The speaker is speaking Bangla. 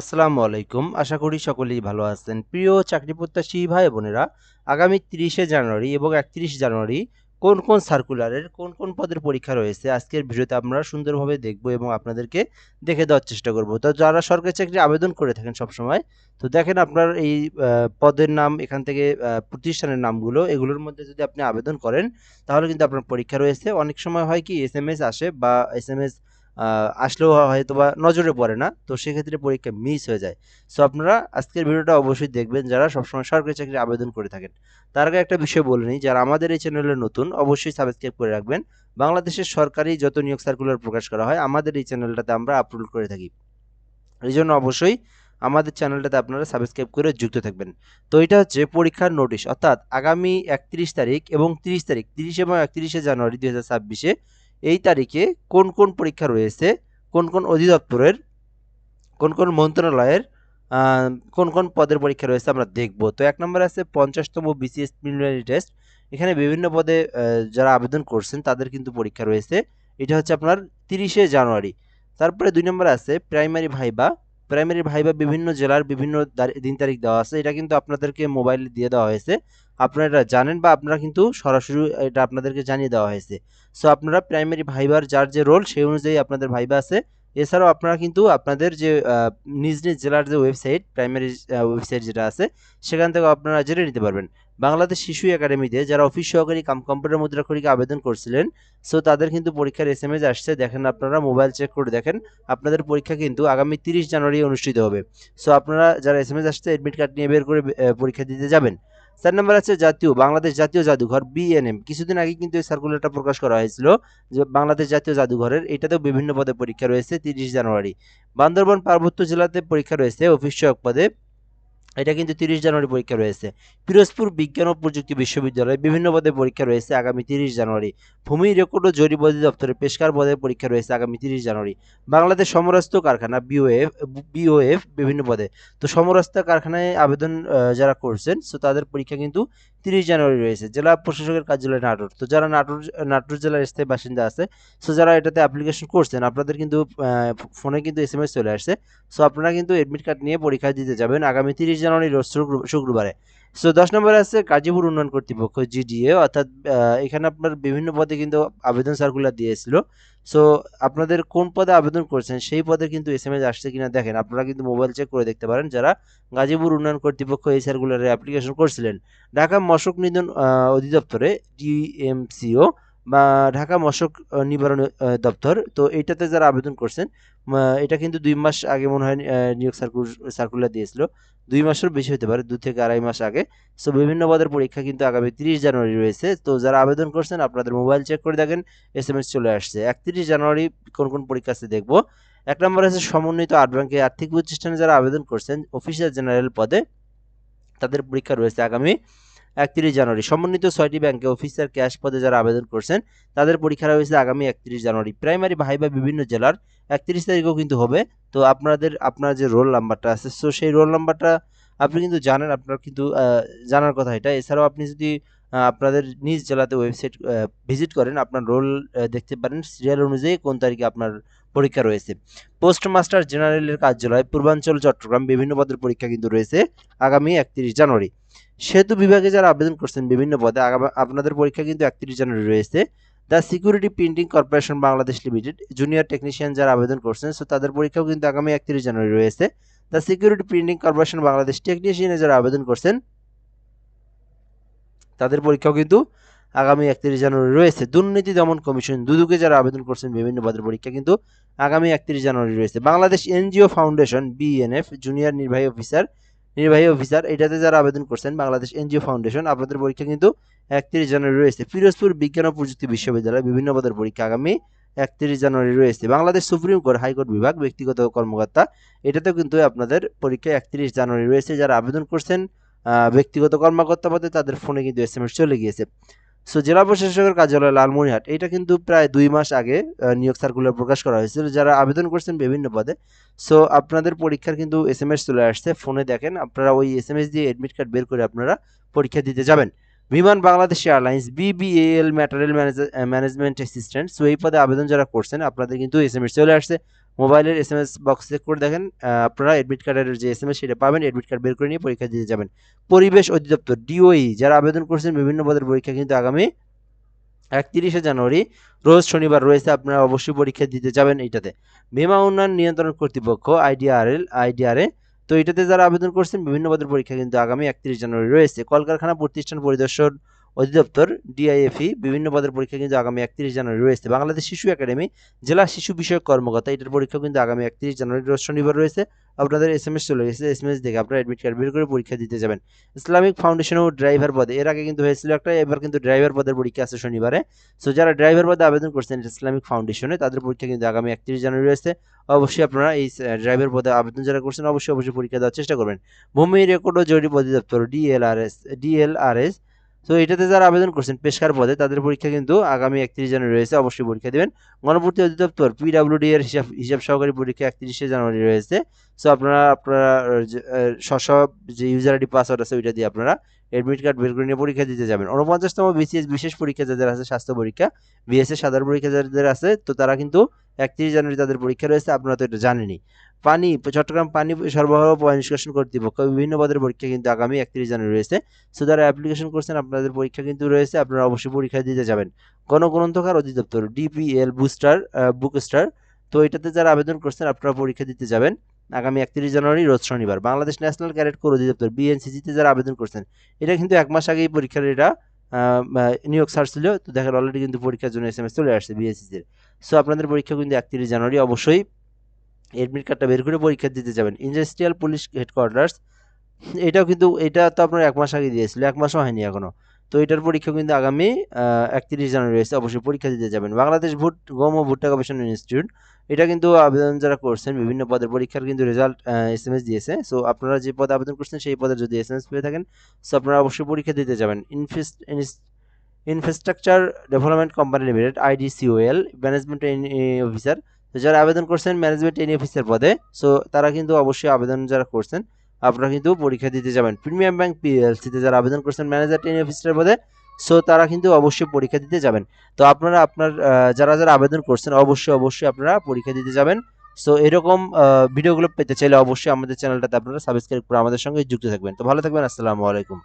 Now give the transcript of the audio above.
আসসালামু আলাইকুম। আশা করি সকলেই ভালো আছেন। প্রিয় চাকরি প্রত্যাশী ভাই বোনেরা, আগামী তিরিশে জানুয়ারি এবং একত্রিশ জানুয়ারি কোন কোন সার্কুলারের কোন কোন পদের পরীক্ষা রয়েছে আজকের ভিডিওতে আমরা সুন্দরভাবে দেখব এবং আপনাদেরকে দেখে দেওয়ার চেষ্টা করব। তো যারা সরকারি চাকরি আবেদন করে থাকেন সবসময়, তো দেখেন আপনার এই পদের নাম, এখান থেকে প্রতিষ্ঠানের নামগুলো, এগুলোর মধ্যে যদি আপনি আবেদন করেন, তাহলে কিন্তু আপনার পরীক্ষা রয়েছে। অনেক সময় হয় কি এস এম এস আসে বা এস এম এস আসলেও হয়তো বা নজরে পড়ে না, তো সেক্ষেত্রে পরীক্ষা মিস হয়ে যায়। সো আপনারা আজকের ভিডিওটা অবশ্যই দেখবেন, যারা সবসময় সরকারি চাকরি আবেদন করে থাকেন। তার আগে একটা বিষয় বলে নিই, যারা আমাদের এই চ্যানেলে নতুন, অবশ্যই সাবস্ক্রাইব করে রাখবেন। বাংলাদেশের সরকারি যত নিয়োগ সার্কুলার প্রকাশ করা হয়, আমাদের এই চ্যানেলটাতে আমরা আপলোড করে থাকি। এই জন্য অবশ্যই আমাদের চ্যানেলটাতে আপনারা সাবস্ক্রাইব করে যুক্ত থাকবেন। তো এটা হচ্ছে পরীক্ষার নোটিশ অর্থাৎ আগামী একত্রিশ তারিখ এবং তিরিশ তারিখ, তিরিশ এবং একত্রিশে জানুয়ারি দু হাজার ছাব্বিশে এই তারিখে কোন কোন পরীক্ষা রয়েছে, কোন কোন অধিদপ্তরের, কোন কোন মন্ত্রণালয়ের কোন কোন পদের পরীক্ষা রয়েছে আমরা দেখব। তো এক নম্বরে আছে পঞ্চাশতম বিসিএস প্রিলিমিনারি টেস্ট এখানে বিভিন্ন পদে যারা আবেদন করছেন তাদের কিন্তু পরীক্ষা রয়েছে। এটা হচ্ছে আপনার তিরিশে জানুয়ারি। তারপরে দুই নম্বরে আছে প্রাইমারি ভাইবা। প্রাইমারি ভাইবা বিভিন্ন জেলার বিভিন্ন দিন তারিখ দেওয়া আছে, এটা কিন্তু আপনাদেরকে মোবাইল দিয়ে দেওয়া হয়েছে। আপনারা এটা জানেন বা আপনারা কিন্তু সরাসরি এটা আপনাদেরকে জানিয়ে দেওয়া হয়েছে। সো আপনারা প্রাইমারি ভাইবার যার যে রোল সেই অনুযায়ী আপনাদের ভাইবা আছে। এছাড়াও আপনারা কিন্তু আপনাদের যে নিজ নিজ জেলার যে ওয়েবসাইট প্রাইমারি ওয়েবসাইট যেটা আছে, সেখান থেকে আপনারা জেনে নিতে পারবেন। বাংলাদেশ শিশু একাডেমিতে যারা অফিস সহকারী কাম কম্পিউটার মুদ্রাক্ষরিকে আবেদন করছিলেন সো তাদের কিন্তু পরীক্ষার এস এম এস আসছে, দেখেন আপনারা মোবাইল চেক করে দেখেন, আপনাদের পরীক্ষা কিন্তু আগামী তিরিশ জানুয়ারি অনুষ্ঠিত হবে। সো আপনারা যারা এস এম এস আসছে অ্যাডমিট কার্ড নিয়ে বের করে পরীক্ষা দিতে যাবেন। চার নম্বর আছে জাতীয়, বাংলাদেশ জাতীয় জাদুঘর বিএনএম কিছুদিন আগে কিন্তু এই সার্কুলারটা প্রকাশ করা হয়েছিল যে বাংলাদেশ জাতীয় জাদুঘরের, এটাতেও বিভিন্ন পদে পরীক্ষা রয়েছে তিরিশ জানুয়ারি। বান্দরবন পার্বত্য জেলাতে পরীক্ষা রয়েছে, অফিস সহায়ক পদে। এটা কিন্তু তিরিশ জানুয়ারি পরীক্ষা রয়েছে। পিরোজপুর বিজ্ঞান ও প্রযুক্তি বিশ্ববিদ্যালয়ে বিভিন্ন পদে পরীক্ষা রয়েছে আগামী তিরিশ জানুয়ারি। ভূমি রেকর্ড ও জরিপ অধিদপ্তরে পেশকার পদে পরীক্ষা রয়েছে আগামী তিরিশ জানুয়ারি। বাংলাদেশ সমরাস্ত্র কারখানা বিওএফ বিওএফ বিভিন্ন পদে। তো সমরাস্ত্র কারখানায় আবেদন যারা করছেন সো তাদের পরীক্ষা কিন্তু তিরিশ জানুয়ারি রয়েছে। জেলা প্রশাসকের কার্যালয় নাটোর। তো যারা নাটোর নাটোর জেলার স্থায়ী বাসিন্দা আছে সো যারা এটাতে অ্যাপ্লিকেশন করছেন, আপনাদের কিন্তু ফোনে কিন্তু এস এম এস চলে আসছে। সো আপনারা কিন্তু এডমিট কার্ড নিয়ে পরীক্ষা দিতে যাবেন আগামী তিরিশ জানুয়ারি শুক্রবারে। সো দশ নম্বর আছে গাজীপুর উন্নয়ন কর্তৃপক্ষ জিডিএ অর্থাৎ এখানে আপনার বিভিন্ন পদে কিন্তু আবেদন সার্কুলার দিয়েছিল। সো আপনাদের কোন পদে আবেদন করছেন সেই পদে কিন্তু এস এম এস আসছে কিনা দেখেন, আপনারা কিন্তু মোবাইল চেক করে দেখতে পারেন যারা গাজীপুর উন্নয়ন কর্তৃপক্ষ এই সার্কুলারে অ্যাপ্লিকেশন করছিলেন। ঢাকা মশক নিধন অধিদপ্তরে ডিএমসিও বা ঢাকা মশক নিবারণ দপ্তর। তো এইটাতে যারা আবেদন করছেন এটা কিন্তু দুই মাস আগে মনে হয় নিয়োগ সার্কুলার দিয়েছিল। দুই মাসের বেশি হতে পারে দু থেকে আড়াই মাস আগে। সো বিভিন্ন পদের পরীক্ষা কিন্তু আগামী তিরিশ জানুয়ারি রয়েছে। তো যারা আবেদন করছেন, আপনাদের মোবাইল চেক করে দেখেন এস এম এস চলে আসছে। একত্রিশ জানুয়ারি কোন কোন পরীক্ষা আছে দেখব। এক নম্বর আছে সমন্বিত আট ব্যাংকে আর্থিক প্রতিষ্ঠানে যারা আবেদন করছেন অফিসার জেনারেল পদে, তাদের পরীক্ষা রয়েছে আগামী একত্রিশ জানুয়ারি। সমন্বিত ছয়টি ব্যাংকে অফিসার ক্যাশ পদে যারা আবেদন করছেন, তাদের পরীক্ষা রয়েছে আগামী একত্রিশ জানুয়ারি। প্রাইমারি ভাই বা বিভিন্ন জেলার একত্রিশ তারিখেও কিন্তু হবে। তো আপনাদের, আপনার যে রোল নাম্বারটা আছে সো সেই রোল নাম্বারটা আপনি কিন্তু জানেন, আপনার কিন্তু জানার কথা এটা। এছাড়াও আপনি যদি আপনাদের নিজ জেলাতে ওয়েবসাইট ভিজিট করেন, আপনার রোল দেখতে পারেন সিরিয়াল অনুযায়ী কোন তারিখে আপনার পরীক্ষা রয়েছে। পোস্টমাস্টার জেনারেলের কার্যালয়, পূর্বাঞ্চল, চট্টগ্রাম বিভিন্ন পদের পরীক্ষা কিন্তু রয়েছে আগামী একত্রিশ জানুয়ারি। সেতু বিভাগে যারা আবেদন করছেন বিভিন্ন পদে আপনাদের পরীক্ষা কিন্তু একত্রিশ জানুয়ারি রয়েছে। The security printing corporation Bangladesh limited, junior technician যারা আবেদন করছেন সো তাদের পরীক্ষাও কিন্তু আগামী একত্রিশ জানুয়ারি রয়েছে। The security printing corporation Bangladesh টেকনিশিয়ানে যারা আবেদন করছেন, তাদের পরীক্ষাও কিন্তু আগামী একত্রিশ জানুয়ারি রয়েছে। দুর্নীতি দমন কমিশন, দুদুকে যারা আবেদন করছেন বিভিন্ন পদের পরীক্ষা কিন্তু আগামী একত্রিশ জানুয়ারি রয়েছে। Bangladesh NGO foundation, BNF, junior নির্বাহী অফিসার নির্বাহী অফিসার, এটাতে যারা আবেদন করছেন, বাংলাদেশ এনজিও ফাউন্ডেশন, আপনাদের পরীক্ষা কিন্তু একত্রিশ জানুয়ারি রয়েছে। ফিরোজপুর বিজ্ঞান ও প্রযুক্তি বিশ্ববিদ্যালয় বিভিন্ন পদের পরীক্ষা আগামী একত্রিশ জানুয়ারি রয়েছে। বাংলাদেশ সুপ্রিম কোর্ট হাইকোর্ট বিভাগ ব্যক্তিগত কর্মকর্তা, এটাতেও কিন্তু আপনাদের পরীক্ষা একত্রিশ জানুয়ারি রয়েছে। যারা আবেদন করছেন ব্যক্তিগত কর্মকর্তা পদে, তাদের ফোনে কিন্তু এস চলে গিয়েছে। সো জেলা প্রশাসকের কার্যালয় লালমনিরহাট, এটা কিন্তু প্রায় দুই মাস আগে নিয়োগ সার্কুলার প্রকাশ করা হয়েছিল। যারা আবেদন করছেন বিভিন্ন পদে। সো আপনাদের পরীক্ষার কিন্তু এস এম এস চলে আসছে। ফোনে দেখেন, আপনারা ওই এস এম এস দিয়ে এডমিট কার্ড বের করে আপনারা পরীক্ষা দিতে যাবেন। Biman Bangladesh airlines BBL material management assistant so এই পদে আবেদন যারা করছেন, আপনাদের কিন্তু এস এম এস চলে আসছে। মোবাইলের S M S box check করে দেখেন আপনারা এডমিট কার্ডের যে এস এম এস সেটা পাবেন এডমিট কার্ড বের করে নিয়ে পরীক্ষা দিতে যাবেন। পরিবেশ অধিদপ্তর ডিওই যারা আবেদন করছেন বিভিন্ন পদের পরীক্ষা কিন্তু আগামী একত্রিশে জানুয়ারি, রোজ শনিবার রয়েছে, আপনারা অবশ্যই পরীক্ষা দিতে যাবেন এইটাতে। বীমা উন্নয়ন নিয়ন্ত্রণ কর্তৃপক্ষ আইডিআরএল আইডিআরএ তো এটাতে যারা আবেদন করছেন, বিভিন্ন পদের পরীক্ষা কিন্তু আগামী একত্রিশ জানুয়ারি রয়েছে। কলকারখানা প্রতিষ্ঠান পরিদর্শন অধিদপ্তর ডিআইএফই বিভিন্ন পদের পরীক্ষা কিন্তু আগামী একত্রিশ জানুয়ারি রয়েছে। বাংলাদেশ শিশু একাডেমি, জেলা শিশু বিষয়ক কর্মকর্তা, এটার পরীক্ষা কিন্তু আগামী একত্রিশ জানুয়ারি শনিবার রয়েছে। আপনাদের এস এম এস চলে গেছে এস এম এস দেখে আপনারা অ্যাডমিট কার্ড বের করে পরীক্ষা দিতে যাবেন। ইসলামিক ফাউন্ডেশন ও ড্রাইভার পদে, এর আগে কিন্তু হয়েছিল একটা, এবার কিন্তু ড্রাইভার পদের পরীক্ষা আছে শনিবারে। সো যারা ড্রাইভার পদে আবেদন করছেন ইসলামিক ফাউন্ডেশনে তাদের পরীক্ষা কিন্তু আগামী একত্রিশ জানুয়ারি রয়েছে। অবশ্যই আপনারা এই ড্রাইভার পদে আবেদন যারা করছেন, অবশ্যই অবশ্যই পরীক্ষা দেওয়ার চেষ্টা করবেন। ভূমি রেকর্ড ও জরিপ অধিদপ্তর ডিএলআরএস ডিএলআরএস তো এটাতে যারা আবেদন করছেন পেশকার পদে, তাদের পরীক্ষা কিন্তু আগামী একত্রিশ জানুয়ারি রয়েছে, অবশ্যই পরীক্ষা দেবেন। গণপূর্তি অধিদপ্তর পিডাব্লিউডি এর হিসাব হিসাব সহকারী পরীক্ষা একত্রিশে জানুয়ারি রয়েছে। সো আপনারা আপনারা স্ব যে ইউজার আইডি পাসওয়ার্ড আছে, ওইটা দিয়ে আপনারা এডমিট কার্ড বের করে নিয়ে পরীক্ষা দিতে যাবেন। উনপঞ্চাশতম বিসিএস বিশেষ পরীক্ষা যাদের আছে, স্বাস্থ্য পরীক্ষা বিএসএস সাধারণ পরীক্ষা যাদের আছে, তো তারা কিন্তু একত্রিশ জানুয়ারি তাদের পরীক্ষা রয়েছে, আপনারা তো এটা জানেনই। পানি, চট্টগ্রাম পানি সরবরাহ নিষ্কাশন কর্তৃপক্ষ বিভিন্ন পদের পরীক্ষা কিন্তু আগামী একত্রিশ জানুয়ারি রয়েছে। সো যারা অ্যাপ্লিকেশন করছেন, আপনাদের পরীক্ষা কিন্তু রয়েছে, আপনারা অবশ্যই পরীক্ষা দিতে যাবেন। গণগ্রন্থকার অধিদপ্তর ডিপিএল বুস্টার বুকস্টার তো এটাতে যারা আবেদন করছেন, আপনারা পরীক্ষা দিতে যাবেন। আগামী একত্রিশ জানুয়ারি, রোজ শনিবার। বাংলাদেশ ন্যাশনাল ক্যাডেট কোর অধিদপ্তর বিএনসিসিতে যারা আবেদন করছেন, এটা কিন্তু এক মাস আগেই পরীক্ষার এটা নিয়োগ ছাড়ছিল। তো দেখেন অলরেডি কিন্তু পরীক্ষার জন্য এস এম এস চলে আসছে বিএনসিসির সো আপনাদের পরীক্ষা কিন্তু একত্রিশ জানুয়ারি অবশ্যই এডমিট কার্ডটা বের করে পরীক্ষা দিতে যাবেন। ইন্ডাস্ট্রিয়াল পুলিশ হেডকোয়ার্টার্স এটাও কিন্তু, এটা তো আপনার এক মাস আগে দিয়েছিল, এক মাসও হয়নি এখনও। তো এটার পরীক্ষা কিন্তু আগামী একত্রিশ জানুয়ারি রয়েছে অবশ্যই পরীক্ষা দিতে যাবেন। বাংলাদেশ ভোট, গম ও ভুট্টা গবেষণা ইনস্টিটিউট, এটা কিন্তু আবেদন যারা করছেন, বিভিন্ন পদের পরীক্ষার কিন্তু রেজাল্ট এস এম এস দিয়েছে। সো আপনারা যে পদে আবেদন করছেন, সেই পদে যদি এস এম এস পেয়ে থাকেন সো আপনারা অবশ্যই পরীক্ষা দিতে যাবেন। Invest infrastructure development company limited IDCOL management officer যারা আবেদন করছেন ম্যানেজমেন্ট এনি অফিসার পদে সো তারা কিন্তু অবশ্যই আবেদন যারা করছেন আপনারা কিন্তু পরীক্ষা দিতে যাবেন। প্রিমিয়াম ব্যাংক পিএলসিতে যারা আবেদন করছেন ম্যানেজার টেন অফিসার পদে সো তারা কিন্তু অবশ্যই পরীক্ষা দিতে যাবেন। তো আপনারা আপনার যারা যারা আবেদন করছেন, অবশ্যই অবশ্যই আপনারা পরীক্ষা দিতে যাবেন। সো এরকম ভিডিওগুলো পেতে চাইলে অবশ্যই আমাদের চ্যানেলটাতে আপনারা সাবস্ক্রাইব করে আমাদের সঙ্গে যুক্ত থাকবেন। তো ভালো থাকবেন, আসসালামু আলাইকুম।